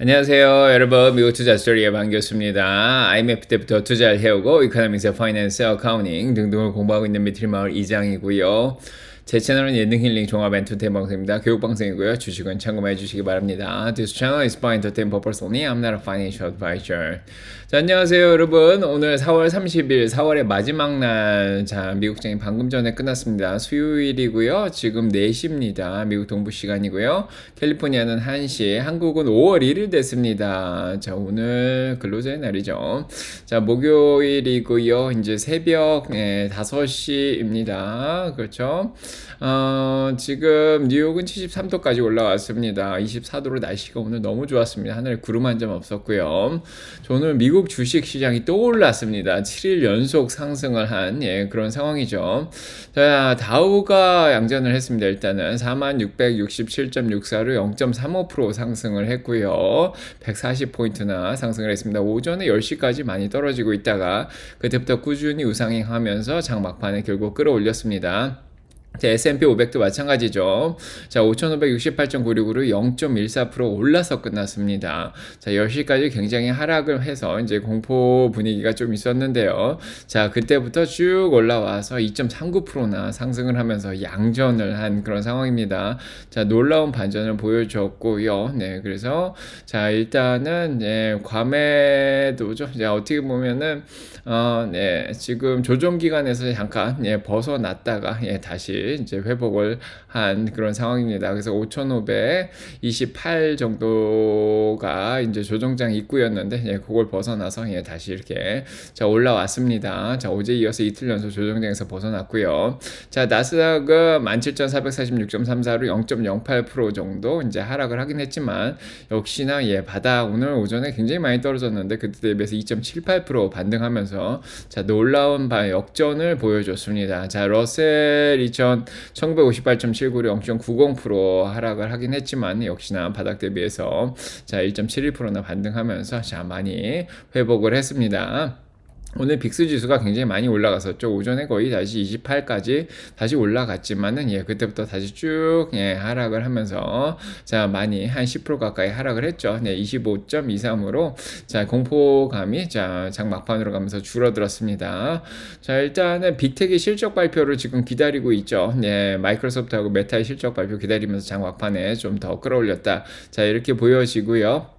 안녕하세요 여러분. 미국 투자 스토리의 반갑습니다. IMF 때부터 투자를 해오고 이코노믹스, 파이낸스, 어카운팅 등등을 공부하고 있는 미트리마을 이장이고요 제 채널은 예능 힐링 종합 엔터테인 방송입니다. 교육 방송이고요. 주식은 참고해 주시기 바랍니다. This channel is for entertainment purpose only. I'm not a financial advisor. 자, 안녕하세요, 여러분. 오늘 4월 30일, 4월의 마지막 날. 자, 미국장이 방금 전에 끝났습니다. 수요일이고요. 지금 4시입니다. 미국 동부 시간이고요. 캘리포니아는 1시, 한국은 5월 1일 됐습니다. 자, 오늘 근로자의 날이죠. 자, 목요일이고요. 이제 새벽 네, 5시입니다. 그렇죠? 어, 지금 뉴욕은 73도까지 올라왔습니다. 24도로 날씨가 오늘 너무 좋았습니다. 하늘에 구름 한 점 없었고요. 오늘 미국 주식 시장이 또 올랐습니다. 7일 연속 상승을 한 예, 그런 상황이죠. 자, 다우가 양전을 했습니다. 일단은 4667.64로 0.35% 상승을 했고요. 140포인트나 상승을 했습니다. 오전에 10시까지 많이 떨어지고 있다가 그때부터 꾸준히 우상행하면서 장 막판에 결국 끌어올렸습니다. 자, S&P 500도 마찬가지죠. 자, 5,568.96으로 0.14% 올라서 끝났습니다. 자, 10시까지 굉장히 하락을 해서 이제 공포 분위기가 좀 있었는데요. 자, 그때부터 쭉 올라와서 2.39%나 상승을 하면서 양전을 한 그런 상황입니다. 자, 놀라운 반전을 보여줬고요. 네, 그래서 자, 일단은 네, 과매도죠. 자, 어떻게 보면은 어, 네, 지금 조정 기간에서 잠깐 예, 벗어났다가 예, 다시 이제 회복을 한 그런 상황입니다. 그래서 5,528 정도가 이제 조정장 입구였는데 예, 그걸 벗어나서 예, 다시 이렇게 자 올라왔습니다. 자 어제 이어서 이틀 연속 조정장에서 벗어났고요. 자 나스닥은 17,446.34로 0.08% 정도 이제 하락을 하긴 했지만 역시나 예 바닥 오늘 오전에 굉장히 많이 떨어졌는데 그때 대비해서 2.78% 반등하면서 자 놀라운 바 역전을 보여줬습니다. 자 러셀 2000 1958.79로 0.90% 하락을 하긴 했지만 역시나 바닥 대비해서 자 1.71%나 반등하면서 자 많이 회복을 했습니다. 오늘 빅스 지수가 굉장히 많이 올라갔었죠. 오전에 거의 다시 28까지 다시 올라갔지만은 예, 그때부터 다시 쭉 예, 하락을 하면서 자, 많이 한 10% 가까이 하락을 했죠. 네, 25.23으로 자, 공포감이 자, 장 막판으로 가면서 줄어들었습니다. 자, 일단은 빅텍의 실적 발표를 지금 기다리고 있죠. 네, 마이크로소프트하고 메타의 실적 발표 기다리면서 장 막판에 좀 더 끌어올렸다. 자, 이렇게 보여지고요.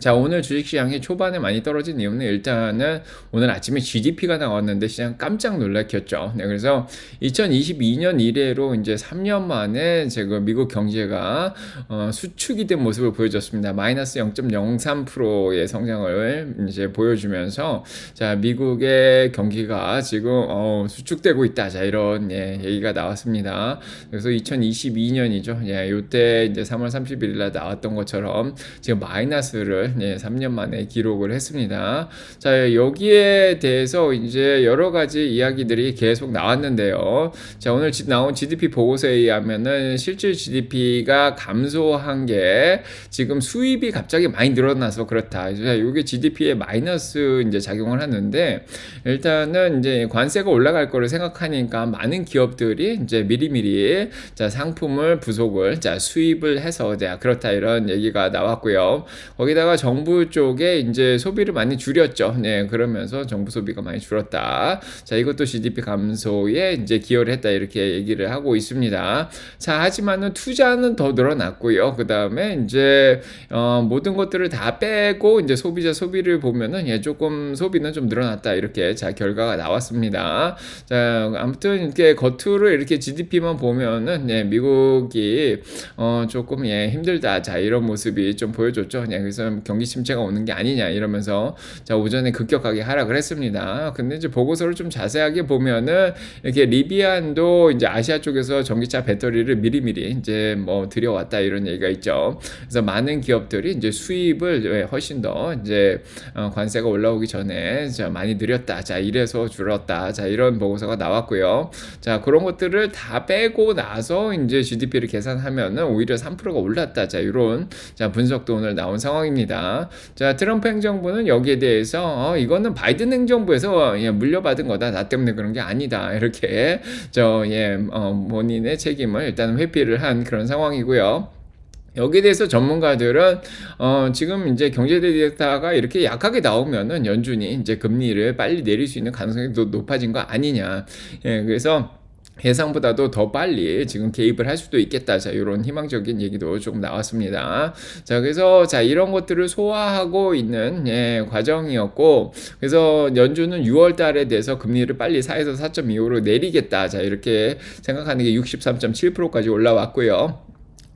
자, 오늘 주식시장이 초반에 많이 떨어진 이유는 일단은 오늘 아침에 GDP가 나왔는데 시장 깜짝 놀랐겠죠. 네, 그래서 2022년 이래로 이제 3년 만에 제가 미국 경제가 어, 수축이 된 모습을 보여줬습니다. 마이너스 0.03%의 성장을 이제 보여주면서 자, 미국의 경기가 지금 어, 수축되고 있다. 자, 이런 예, 얘기가 나왔습니다. 그래서 2022년이죠. 예, 요때 이제 3월 31일 날 나왔던 것처럼 지금 마이너스를 예, 3년 만에 기록을 했습니다. 자, 여기에 대해서 이제 여러 가지 이야기들이 계속 나왔는데요. 자, 오늘 나온 GDP 보고서에 의하면은 실질 GDP가 감소한 게 지금 수입이 갑자기 많이 늘어나서 그렇다. 자, 이게 GDP에 마이너스 이제 작용을 하는데 일단은 이제 관세가 올라갈 거를 생각하니까 많은 기업들이 이제 미리미리 자, 상품을 부속을 자, 수입을 해서 자, 그렇다 이런 얘기가 나왔고요. 거기다가 정부 쪽에 이제 소비를 많이 줄였죠. 네, 그러면서 정부 소비가 많이 줄었다. 자, 이것도 GDP 감소에 이제 기여를 했다 이렇게 얘기를 하고 있습니다. 자, 하지만은 투자는 더 늘어났고요. 그 다음에 이제 어, 모든 것들을 다 빼고 이제 소비자 소비를 보면은 예, 조금 소비는 좀 늘어났다 이렇게 자 결과가 나왔습니다. 자, 아무튼 이렇게 겉으로 이렇게 GDP만 보면은 예, 미국이 어, 조금 예, 힘들다. 자, 이런 모습이 좀 보여줬죠. 예, 그래서 경기 침체가 오는 게 아니냐 이러면서 자 오전에 급격하게 하락을 했습니다. 근데 이제 보고서를 좀 자세하게 보면은 이렇게 리비안도 이제 아시아 쪽에서 전기차 배터리를 미리미리 이제 뭐 들여왔다 이런 얘기가 있죠. 그래서 많은 기업들이 이제 수입을 예, 훨씬 더 이제 어, 관세가 올라오기 전에 자 많이 늘렸다. 자 이래서 줄었다. 자 이런 보고서가 나왔고요. 자 그런 것들을 다 빼고 나서 이제 GDP를 계산하면은 오히려 3%가 올랐다. 자 이런 자 분석도 오늘 나온 상황입니다. 자, 트럼프 행정부는 여기에 대해서 어, 이거는 바이든 행정부에서 예, 물려받은 거다. 나 때문에 그런 게 아니다. 이렇게 저 예, 어, 본인의 책임을 일단 회피를 한 그런 상황이고요. 여기에 대해서 전문가들은 어 지금 이제 경제 데이터가 이렇게 약하게 나오면은 연준이 이제 금리를 빨리 내릴 수 있는 가능성이 더 높아진 거 아니냐. 예, 그래서 예상보다도 더 빨리 지금 개입을 할 수도 있겠다. 자, 이런 희망적인 얘기도 조금 나왔습니다. 자, 그래서 자, 이런 것들을 소화하고 있는 예, 과정이었고, 그래서 연준은 6월 달에 대해서 금리를 빨리 4에서 4.25로 내리겠다. 자, 이렇게 생각하는 게 63.7%까지 올라왔고요.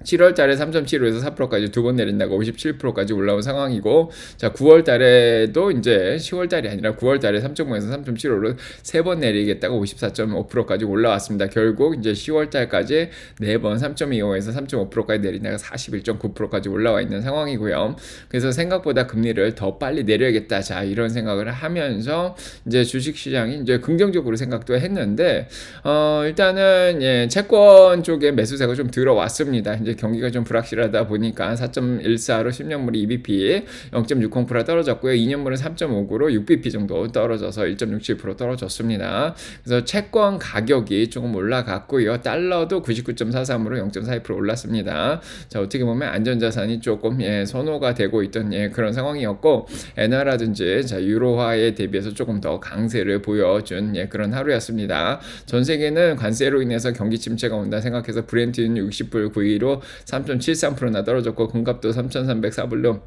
7월 달에 3.75에서 4%까지 두 번 내린다고 57%까지 올라온 상황이고 자 9월 달에도 이제 10월 달이 아니라 9월 달에 3.5에서 3.75로 세 번 내리겠다고 54.5%까지 올라왔습니다. 결국 이제 10월 달까지 네 번 3.25에서 3.5%까지 내린다가 41.9%까지 올라와 있는 상황이고요. 그래서 생각보다 금리를 더 빨리 내려야겠다. 자 이런 생각을 하면서 이제 주식 시장이 이제 긍정적으로 생각도 했는데 어 일단은 예 채권 쪽에 매수세가 좀 들어왔습니다. 이제 경기가 좀 불확실하다 보니까 4.14로 10년물이 EBP 0.60% 떨어졌고요. 2년물은 3.59로 6BP 정도 떨어져서 1.67% 떨어졌습니다. 그래서 채권 가격이 조금 올라갔고요. 달러도 99.43으로 0.42% 올랐습니다. 자, 어떻게 보면 안전자산이 조금 예, 선호가 되고 있던 예, 그런 상황이었고 엔화라든지 자, 유로화에 대비해서 조금 더 강세를 보여준 예, 그런 하루였습니다. 전 세계는 관세로 인해서 경기 침체가 온다 생각해서 브렌트는 60불 9위로 3.73%나 떨어졌고 금값도 3,304불로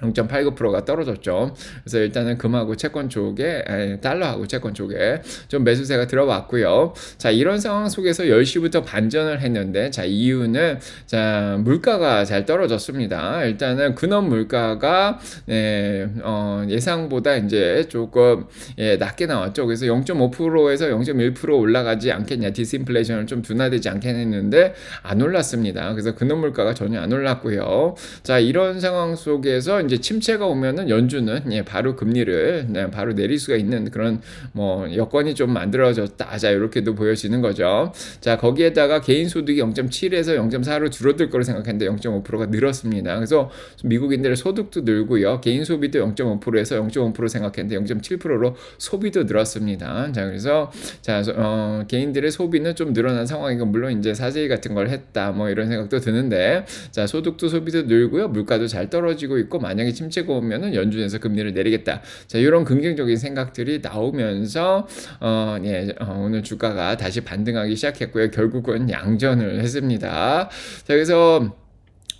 0.89%가 떨어졌죠. 그래서 일단은 금하고 채권 쪽에 아니, 달러하고 채권 쪽에 좀 매수세가 들어왔고요. 자 이런 상황 속에서 10시부터 반전을 했는데 자 이유는 자 물가가 잘 떨어졌습니다. 일단은 근원 물가가 네, 어, 예상보다 이제 조금 예, 낮게 나왔죠. 그래서 0.5%에서 0.1% 올라가지 않겠냐 디스인플레이션을 좀 둔화되지 않겠는데 안 올랐습니다. 그래서 근원 물가가 전혀 안 올랐고요. 자 이런 상황 속에서 이제 침체가 오면은 연준은 예, 바로 금리를 네, 바로 내릴 수가 있는 그런 뭐 여건이 좀 만들어졌다. 자, 이렇게도 보여지는 거죠. 자, 거기에다가 개인 소득이 0.7에서 0.4로 줄어들 거로 생각했는데 0.5%가 늘었습니다. 그래서 미국인들의 소득도 늘고요. 개인 소비도 0.5%에서 0.5% 생각했는데 0.7%로 소비도 늘었습니다. 자, 그래서 자, 어, 개인들의 소비는 좀 늘어난 상황이고 물론 이제 사재기 같은 걸 했다. 뭐 이런 생각도 드는데 자, 소득도 소비도 늘고요. 물가도 잘 떨어지고 있고 만약에 침체가 오면은 연준에서 금리를 내리겠다. 자, 이런 긍정적인 생각들이 나오면서 어, 예, 어, 오늘 주가가 다시 반등하기 시작했고요. 결국은 양전을 했습니다. 자, 그래서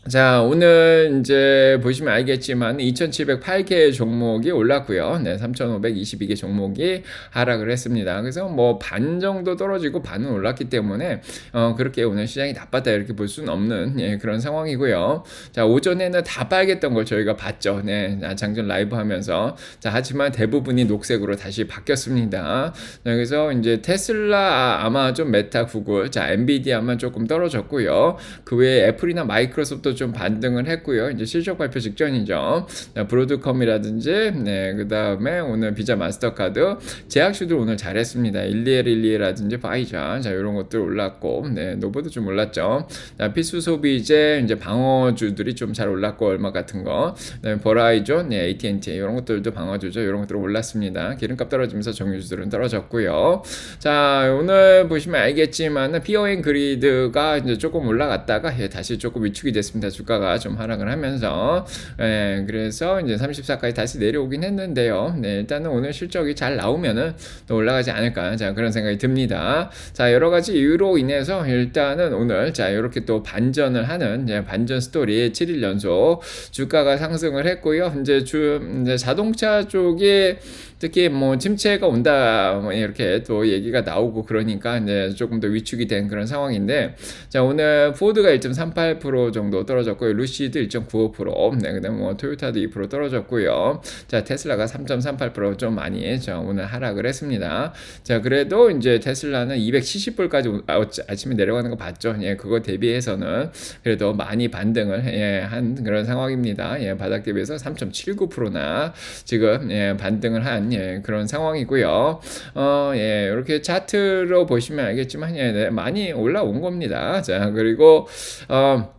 자, 오늘 이제 보시면 알겠지만 2,708개 종목이 올랐고요. 네, 3,522개 종목이 하락을 했습니다. 그래서 뭐 반 정도 떨어지고 반은 올랐기 때문에 어, 그렇게 오늘 시장이 나빴다 이렇게 볼 수는 없는 예, 그런 상황이고요. 자, 오전에는 다 빨갰던 걸 저희가 봤죠. 네, 장전 라이브 하면서. 자, 하지만 대부분이 녹색으로 다시 바뀌었습니다. 자, 그래서 이제 테슬라 아마 좀 메타 구글, 자, 엔비디아만 조금 떨어졌고요. 그 외에 애플이나 마이크로소프트 좀 반등을 했고요. 이제 실적 발표 직전이죠. 브로드컴이라든지, 네, 그 다음에 오늘 비자 마스터카드, 제약주들 오늘 잘했습니다. 일리엘 일리에라든지 파이자, 자, 이런 것들 올랐고, 네, 노보도 좀 올랐죠. 자, 필수 소비재, 이제 방어주들이 좀 잘 올랐고, 얼마 같은 거. 그다음에 버라이존, 네, AT&T, 이런 것들도 방어주죠. 이런 것들 올랐습니다. 기름값 떨어지면서 정유주들은 떨어졌고요. 자, 오늘 보시면 알겠지만, PON 그리드가 이제 조금 올라갔다가, 예, 다시 조금 위축이 됐습니다. 있습니다. 주가가 좀 하락을 하면서 예, 그래서 이제 34까지 다시 내려오긴 했는데요. 네, 일단은 오늘 실적이 잘 나오면은 또 올라가지 않을까 자 그런 생각이 듭니다. 자 여러 가지 이유로 인해서 일단은 오늘 자 이렇게 또 반전을 하는 예, 반전 스토리 7일 연속 주가가 상승을 했고요. 이제 주 이제 자동차 쪽이 특히 뭐 침체가 온다 뭐 이렇게 또 얘기가 나오고 그러니까 이제 조금 더 위축이 된 그런 상황인데 자 오늘 포드가 1.38% 정도 떨어졌고요. 루시드 1.95% 네, 그다음에 뭐 토요타도 2% 떨어졌고요. 자 테슬라가 3.38%좀 많이 자 오늘 하락을 했습니다. 자 그래도 이제 테슬라는 270불까지 아, 아침에 내려가는 거 봤죠? 예 그거 대비해서는 그래도 많이 반등을 예, 한 그런 상황입니다. 예 바닥 대비해서 3.79%나 지금 예, 반등을 한 예, 그런 상황이고요. 어, 예, 이렇게 차트로 보시면 알겠지만 예, 네, 많이 올라온 겁니다. 자, 그리고 어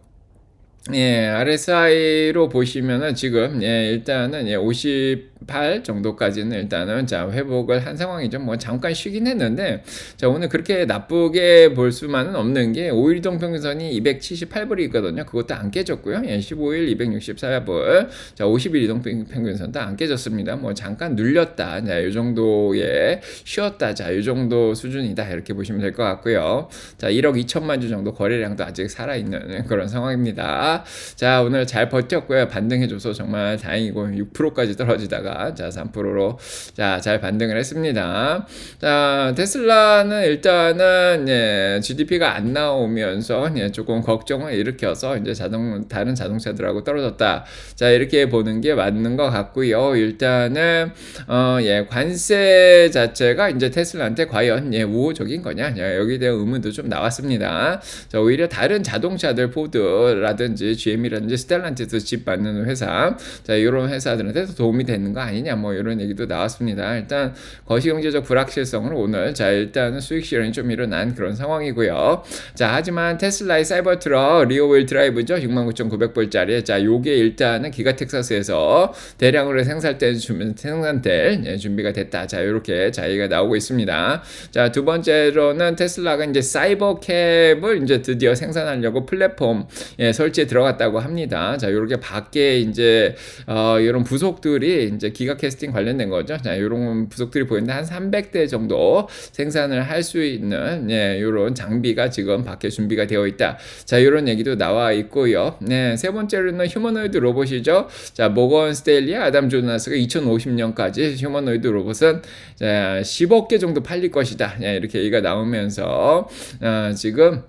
예, RSI로 보시면은 지금 예, 일단은 예, 50 8 정도까지는 일단은 자 회복을 한 상황이죠. 뭐 잠깐 쉬긴 했는데 자 오늘 그렇게 나쁘게 볼 수만은 없는 게 5일 이동 평균선이 278불이 있거든요. 그것도 안 깨졌고요. 예, 15일 264불. 자 50일 이동 평균선도 안 깨졌습니다. 뭐 잠깐 눌렸다. 자, 이 정도의 쉬었다. 자, 이 정도 수준이다. 이렇게 보시면 될 것 같고요. 자, 1억 2천만 주 정도 거래량도 아직 살아 있는 그런 상황입니다. 자, 오늘 잘 버텼고요. 반등해줘서 정말 다행이고 6%까지 떨어지다가 자, 3%로 자, 잘 반등을 했습니다. 자, 테슬라는 일단은 예, GDP가 안 나오면서 예, 조금 걱정을 일으켜서 이제 자동 다른 자동차들하고 떨어졌다. 자, 이렇게 보는 게 맞는 것 같고요. 일단은 어, 예, 관세 자체가 이제 테슬라한테 과연 예, 우호적인 거냐? 예, 여기에 대한 의문도 좀 나왔습니다. 자, 오히려 다른 자동차들 포드라든지 GM이라든지 스텔란티스 집 받는 회사, 자, 이런 회사들한테 도움이 되는 거 아니냐? 뭐 이런 얘기도 나왔습니다. 일단 거시경제적 불확실성으로 오늘 자, 일단은 수익 실현이 좀 일어난 그런 상황이고요. 자, 하지만 테슬라의 사이버 트럭 리오윌 드라이브죠. 69,900불짜리. 자, 요게 일단은 기가 텍사스에서 대량으로 생산될 생산될 예, 준비가 됐다. 자, 이렇게 자기가 나오고 있습니다. 자, 두 번째로는 테슬라가 이제 사이버 캡을 이제 드디어 생산하려고 플랫폼 예, 설치에 들어갔다고 합니다. 자, 이렇게 밖에 이제 어, 이런 부속들이 이제 기가 캐스팅 관련된 거죠. 자, 이런 부속들이 보이는데 한 300대 정도 생산을 할 수 있는 예, 이런 장비가 지금 밖에 준비가 되어 있다. 자, 이런 얘기도 나와 있고요. 네, 세 번째로는 휴머노이드 로봇이죠. 자, 모건 스테일리아 아담 조나스가 2050년까지 휴머노이드 로봇은 자, 10억 개 정도 팔릴 것이다. 예, 이렇게 얘기가 나오면서 어, 지금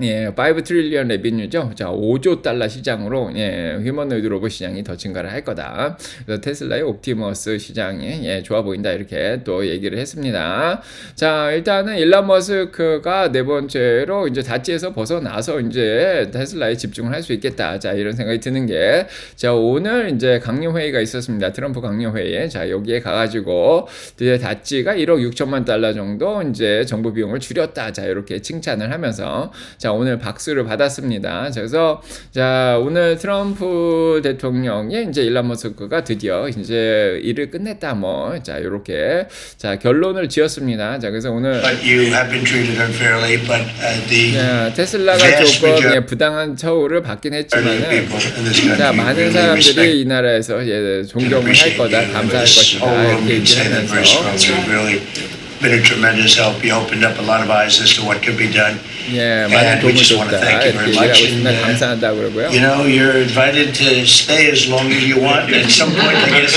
예, 5 트릴리언 레비뉴죠. 자, 5조 달러 시장으로 예, 휴머노이드 로봇 시장이 더 증가를 할 거다. 그래서 테슬라의 옵티머스 시장이 예, 좋아 보인다 이렇게 또 얘기를 했습니다. 자, 일단은 일란 머스크가 네 번째로 이제 다치에서 벗어나서 이제 테슬라에 집중을 할 수 있겠다. 자, 이런 생각이 드는 게 자, 오늘 이제 강요 회의가 있었습니다. 트럼프 강요 회의에 자, 여기에 가 가지고 이제 다치가 1억 6천만 달러 정도 이제 정부 비용을 줄였다. 자, 이렇게 칭찬을 하면서 자, 오늘 박수를 받았습니다. 그래서 자, 오늘 트럼프 대통령이 이제 일란 머스크가 드디어 이제 일을 끝냈다 뭐. 자, 요렇게 자, 결론을 지었습니다. 자, 그래서 오늘 uh, 자, 테슬라가 조금 예, 부당한 처우를 받긴 했지만은 자, 많은 사람들이 이 나라에서 예, 존경을 할 거다. 감사할 것이다 이렇게 얘기하면서 been a tremendous help. You opened up a lot of eyes as to what could be done. 예, 많은 도움을 줬다 이렇게 얘기하고 uh, 감사하다 그러고요. You know, you're invited to stay as long as you want. At some point, I guess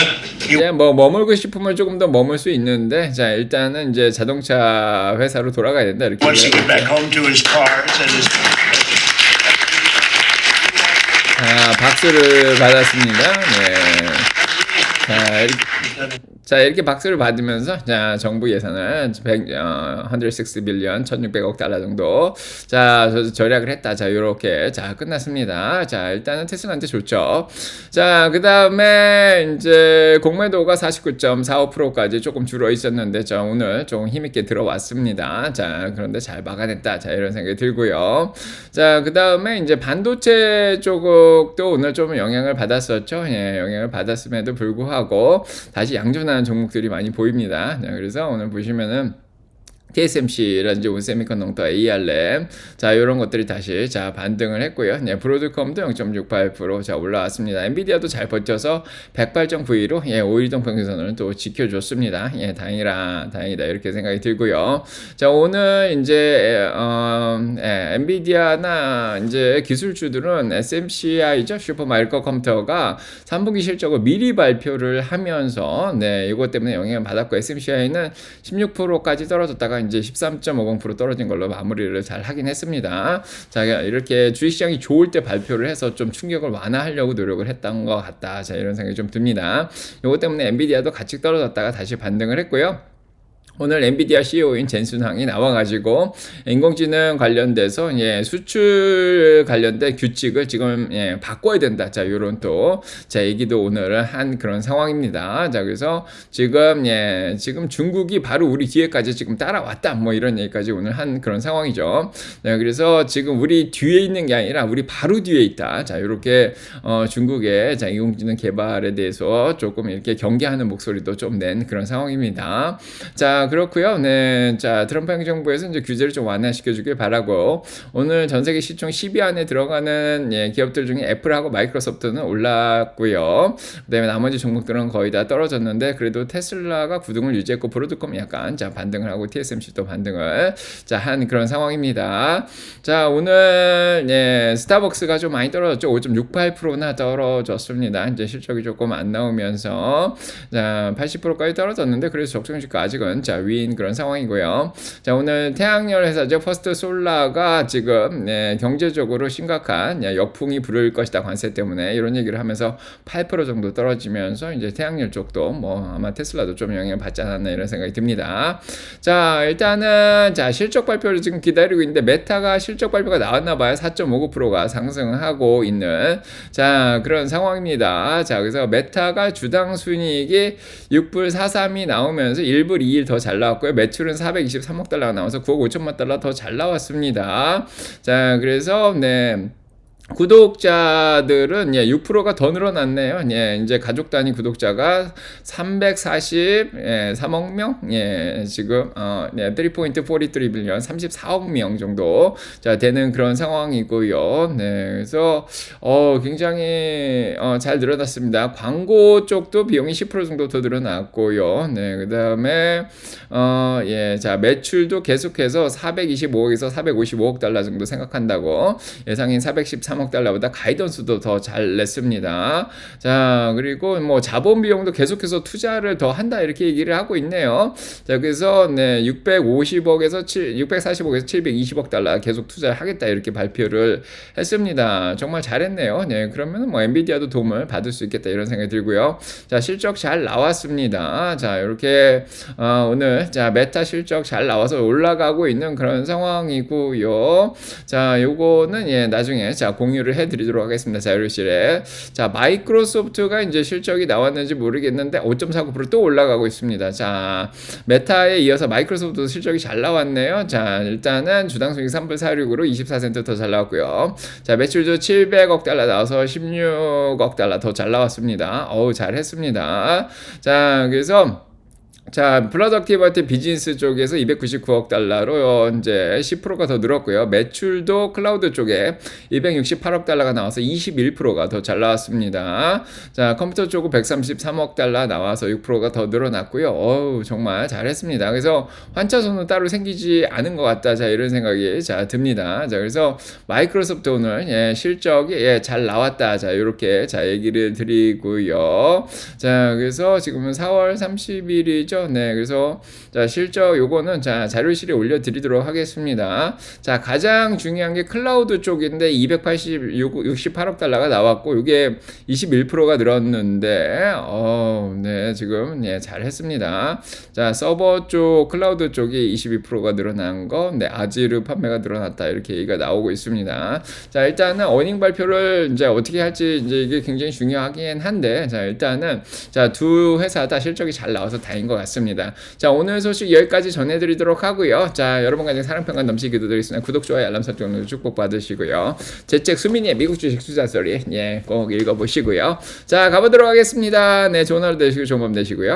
예, 뭐 머물고 싶으면 조금 더 머물 수 있는데 자 일단은 이제 자동차 회사로 돌아가야 된다 이렇게 wants to get back home to his cars and his. 자 박수를 받았습니다. 네. 자 이렇게, 자 이렇게 박수를 받으면서 자 정부 예산을 100, 어, 160 빌리언 1,600억 달러 정도 자 저- 절약을 했다. 자 이렇게 자 끝났습니다. 자 일단은 테슬라한테 좋죠. 자 그다음에 이제 공매도가 49.45%까지 조금 줄어 있었는데 자 오늘 좀 힘있게 들어왔습니다. 자 그런데 잘 막아냈다. 자 이런 생각이 들고요. 자 그다음에 이제 반도체 쪽도 오늘 좀 영향을 받았었죠. 예, 영향을 받았음에도 불구하고 다시 양전하는 종목들이 많이 보입니다. 자, 그래서 오늘 보시면은 TSMC라든지 온세미컨덕터, ARM, 자 이런 것들이 다시 자 반등을 했고요. 네, 브로드컴도 0.68%자 올라왔습니다. 엔비디아도 잘 버텨서 108.92로 예, 5일동 평균선을 또 지켜줬습니다. 예, 다행이라 다행이다 이렇게 생각이 들고요. 자 오늘 이제 어, 예, 엔비디아나 이제 기술주들은 SMCI죠 슈퍼 마이크로 컴퓨터가 3분기 실적을 미리 발표를 하면서 네 이것 때문에 영향을 받았고 SMCI는 16%까지 떨어졌다가 이제 13.50% 떨어진 걸로 마무리를 잘 하긴 했습니다. 자 이렇게 주식시장이 좋을 때 발표를 해서 좀 충격을 완화하려고 노력을 했던 것 같다. 자 이런 생각이 좀 듭니다. 이것 때문에 엔비디아도 같이 떨어졌다가 다시 반등을 했고요. 오늘 엔비디아 CEO인 젠순항이 나와가지고 인공지능 관련돼서 예, 수출 관련된 규칙을 지금 예, 바꿔야 된다. 자, 요런 또 자, 얘기도 오늘은 한 그런 상황입니다. 자, 그래서 지금 예, 지금 중국이 바로 우리 뒤에까지 지금 따라왔다. 뭐 이런 얘기까지 오늘 한 그런 상황이죠. 네, 그래서 지금 우리 뒤에 있는 게 아니라 우리 바로 뒤에 있다. 자, 요렇게 어, 중국의 자, 인공지능 개발에 대해서 조금 이렇게 경계하는 목소리도 좀 낸 그런 상황입니다. 자, 그렇고요. 네. 자, 트럼프 행정부에서 이제 규제를 좀 완화시켜 주길 바라고 오늘 전 세계 시총 10위 안에 들어가는 예, 기업들 중에 애플하고 마이크로소프트는 올랐고요. 그다음에 나머지 종목들은 거의 다 떨어졌는데 그래도 테슬라가 구등을 유지했고 브로드컴 약간 자, 반등을 하고 TSMC도 반등을 자, 한 그런 상황입니다. 자, 오늘 예, 스타벅스가 좀 많이 떨어졌죠. 5.68%나 떨어졌습니다. 이제 실적이 조금 안 나오면서 자, 80%까지 떨어졌는데 그래서 적정주가 아직은 자, 위인 그런 상황이고요. 자, 오늘 태양열 회사죠. 퍼스트 솔라가 지금 네, 경제적으로 심각한 예, 역풍이 불을 것이다. 관세 때문에 이런 얘기를 하면서 8% 정도 떨어지면서 이제 태양열 쪽도 뭐 아마 테슬라도 좀 영향을 받지 않았나 이런 생각이 듭니다. 자, 일단은 자, 실적 발표를 지금 기다리고 있는데 메타가 실적 발표가 나왔나 봐요. 4.59%가 상승하고 있는 자, 그런 상황입니다. 자, 그래서 메타가 주당 순이익이 6불 43이 나오면서 1불 2일 더잘 나왔고요. 매출은 423억 달러가 나와서 9억 5천만 달러 더 잘 나왔습니다. 자, 그래서 네. 구독자들은 예, 6%가 더 늘어났네요. 예, 이제 가족 단위 구독자가 343억 명, 예, 지금 어, 네, 3.43 빌리언, 34억 명 정도 자 되는 그런 상황이고요. 네, 그래서 어, 굉장히 어, 잘 늘어났습니다. 광고 쪽도 비용이 10% 정도 더 늘어났고요. 네, 그다음에 어, 예, 자 매출도 계속해서 425억에서 455억 달러 정도 생각한다고 예상인 413억 달러보다 가이던스도 더 잘 냈습니다. 자, 그리고 뭐 자본 비용도 계속해서 투자를 더 한다 이렇게 얘기를 하고 있네요. 자, 그래서 네, 650억에서 7, 640억에서 720억 달러 계속 투자를 하겠다 이렇게 발표를 했습니다. 정말 잘했네요. 네, 그러면 뭐 엔비디아도 도움을 받을 수 있겠다 이런 생각이 들고요. 자, 실적 잘 나왔습니다. 자, 이렇게 어, 오늘 자 메타 실적 잘 나와서 올라가고 있는 그런 상황이고요. 자, 요거는 예 나중에 자 공유를 해드리도록 하겠습니다. 자료실에 자 마이크로소프트가 이제 실적이 나왔는지 모르겠는데 5.49%또 올라가고 있습니다. 자 메타에 이어서 마이크로소프트도 실적이 잘 나왔네요. 자 일단은 주당 수익 3불 46으로 24센트 더 잘 나왔고요. 자 매출도 700억 달러 나와서 16억 달러 더 잘 나왔습니다. 어우 잘 했습니다. 자 그래서 자, 프로덕티버티 비즈니스 쪽에서 299억 달러로 이제 10%가 더 늘었고요. 매출도 클라우드 쪽에 268억 달러가 나와서 21%가 더 잘 나왔습니다. 자, 컴퓨터 쪽은 133억 달러 나와서 6%가 더 늘어났고요. 어우, 정말 잘했습니다. 그래서 환차손은 따로 생기지 않은 것 같다. 자, 이런 생각이 자, 듭니다. 자, 그래서 마이크로소프트 오늘 예, 실적이 예, 잘 나왔다. 자, 이렇게 자, 얘기를 드리고요. 자, 그래서 지금은 4월 30일이죠. 네, 그래서 자, 실적 요거는 자, 자료실에 올려드리도록 하겠습니다. 자, 가장 중요한 게 클라우드 쪽인데 286, 68억 달러가 나왔고, 이게 21%가 늘었는데, 어, 네, 지금, 예, 잘 했습니다. 자, 서버 쪽, 클라우드 쪽이 22%가 늘어난 거, 네, 아지르 판매가 늘어났다. 이렇게 얘기가 나오고 있습니다. 자, 일단은 어닝 발표를 이제 어떻게 할지 이제 이게 굉장히 중요하긴 한데, 자, 일단은, 자, 두 회사 다 실적이 잘 나와서 다행인 것 같습니다. 자, 오늘 소식 여기까지 전해드리도록 하고요. 자, 여러분 간의 사랑평가 넘치게 기도드리겠습니다. 구독, 좋아요, 알람 설정 으로 축복 받으시고요. 제 책 수민이의 미국 주식 투자 소리, 예, 꼭 읽어보시고요. 자, 가보도록 하겠습니다. 네, 좋은 하루 되시고 좋은 밤 되시고요.